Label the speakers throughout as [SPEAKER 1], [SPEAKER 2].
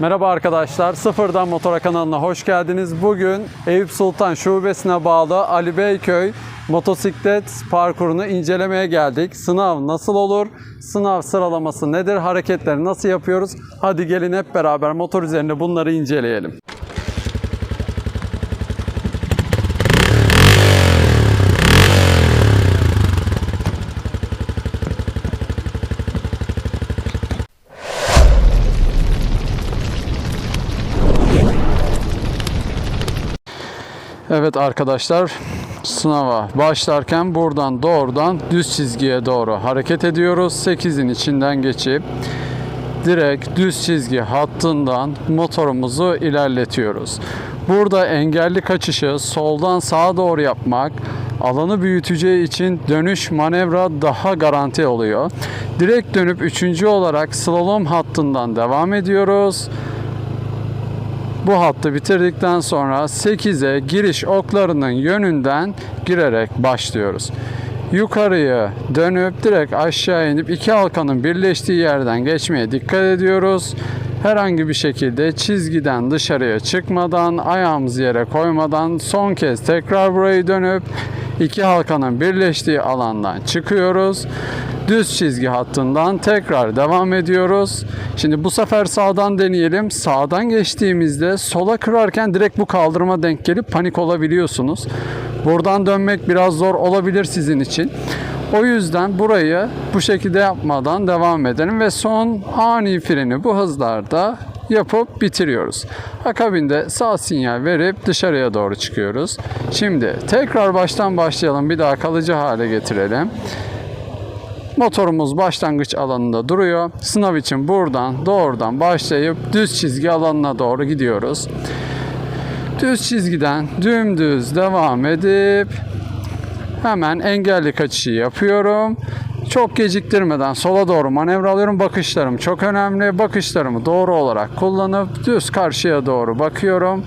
[SPEAKER 1] Merhaba arkadaşlar, Sıfırdan Motora kanalına hoş geldiniz. Bugün Eyüp Sultan Şubesi'ne bağlı Ali Beyköy motosiklet parkurunu incelemeye geldik. Sınav nasıl olur? Sınav sıralaması nedir? Hareketleri nasıl yapıyoruz? Hadi gelin hep beraber motor üzerinde bunları inceleyelim. Evet arkadaşlar sınava başlarken buradan doğrudan düz çizgiye doğru hareket ediyoruz. 8'in içinden geçip direkt düz çizgi hattından motorumuzu ilerletiyoruz. Burada engelli kaçışı soldan sağa doğru yapmak alanı büyüteceği için dönüş manevra daha garanti oluyor. Direkt dönüp üçüncü olarak slalom hattından devam ediyoruz. Bu hattı bitirdikten sonra 8'e giriş oklarının yönünden girerek başlıyoruz. Yukarıya dönüp direkt aşağı inip iki halkanın birleştiği yerden geçmeye dikkat ediyoruz. Herhangi bir şekilde çizgiden dışarıya çıkmadan, ayağımızı yere koymadan son kez tekrar burayı dönüp iki halkanın birleştiği alandan çıkıyoruz. Düz çizgi hattından tekrar devam ediyoruz. Şimdi bu sefer sağdan deneyelim. Sağdan geçtiğimizde sola kırarken direkt bu kaldırıma denk gelip panik olabiliyorsunuz. Buradan dönmek biraz zor olabilir sizin için. O yüzden burayı bu şekilde yapmadan devam edelim ve son ani freni bu hızlarda yapıp bitiriyoruz. Akabinde sağ sinyal verip dışarıya doğru çıkıyoruz. Şimdi tekrar baştan başlayalım. Bir daha kalıcı hale getirelim. Motorumuz başlangıç alanında duruyor. Sınav için buradan doğrudan başlayıp düz çizgi alanına doğru gidiyoruz. Düz çizgiden dümdüz devam edip hemen engelli kaçışı yapıyorum. Çok geciktirmeden sola doğru manevra alıyorum. Bakışlarım çok önemli. Bakışlarımı doğru olarak kullanıp düz karşıya doğru bakıyorum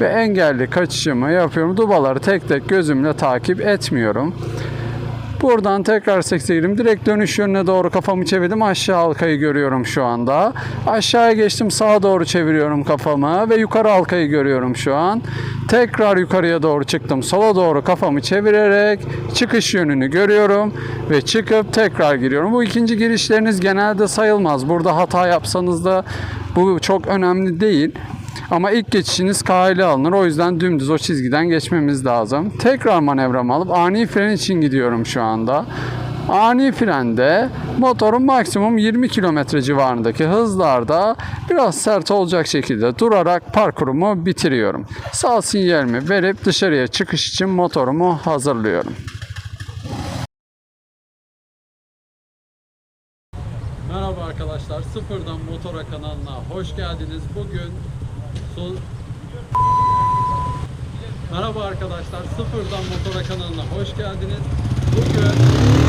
[SPEAKER 1] ve engelli kaçışımı yapıyorum. Dubaları tek tek gözümle takip etmiyorum. Buradan tekrar 80 girdim. Direkt dönüş yönüne doğru kafamı çevirdim. Aşağı halkayı görüyorum şu anda. Aşağıya geçtim. Sağa doğru çeviriyorum kafamı ve yukarı halkayı görüyorum şu an. Tekrar yukarıya doğru çıktım. Sola doğru kafamı çevirerek çıkış yönünü görüyorum ve çıkıp tekrar giriyorum. Bu ikinci girişleriniz genelde sayılmaz. Burada hata yapsanız da bu çok önemli değil. Ama ilk geçişiniz kale alınır. O yüzden dümdüz o çizgiden geçmemiz lazım. Tekrar manevramı alıp ani fren için gidiyorum şu anda. Ani frende motorun maksimum 20 km civarındaki hızlarda biraz sert olacak şekilde durarak parkurumu bitiriyorum. Sağ sinyalimi verip dışarıya çıkış için motorumu hazırlıyorum. Merhaba arkadaşlar, Sıfırdan Motora kanalına hoş geldiniz. Bugün son... Merhaba arkadaşlar, Sıfırdan Motora kanalına hoş geldiniz. Bugün